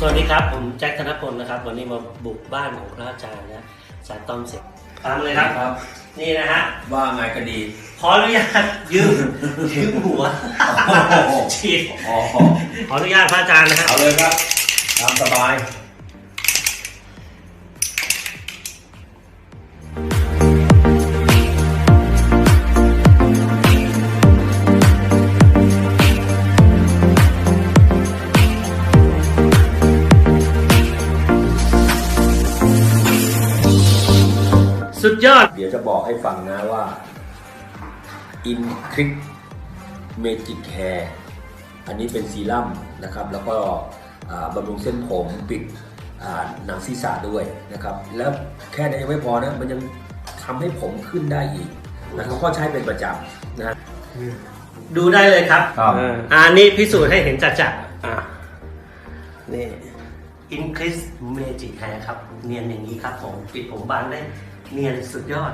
สวัสดีครับ ผมแจ็คธนพลนะครับ วันนี้มาบุกบ้านของพระอาจารย์นะสายต้อมเสร็จตามเลยครับครับ นี่นะฮะว่าไงก็ดี ขออนุญาตยืมยืมหัวโอ้โหฉีดอ๋อขออนุญาตพระอาจารย์นะฮะเอาเลยครับตามสบาย สุดยอด เดี๋ยวจะบอกให้ฟังนะว่า In Click Magic Hair อันนี้เป็นซีรั่มนะครับ แล้วก็อ่าบำรุงเส้นผมปิดอ่าหนังศีรษะด้วยนะครับ แล้วแค่นั้นยังไม่พอนะ มันยังทำให้ผมขึ้นได้อีกนะครับก็ใช้เป็นประจำนะฮะดูได้เลยครับครับอ่านี่พิสูจน์ให้เห็นจัดจัดๆอ่านี่ Increase Magic Hair ครับ เนียนอย่างนี้ครับผมปิดผมบางได้ เนียนสุดยอด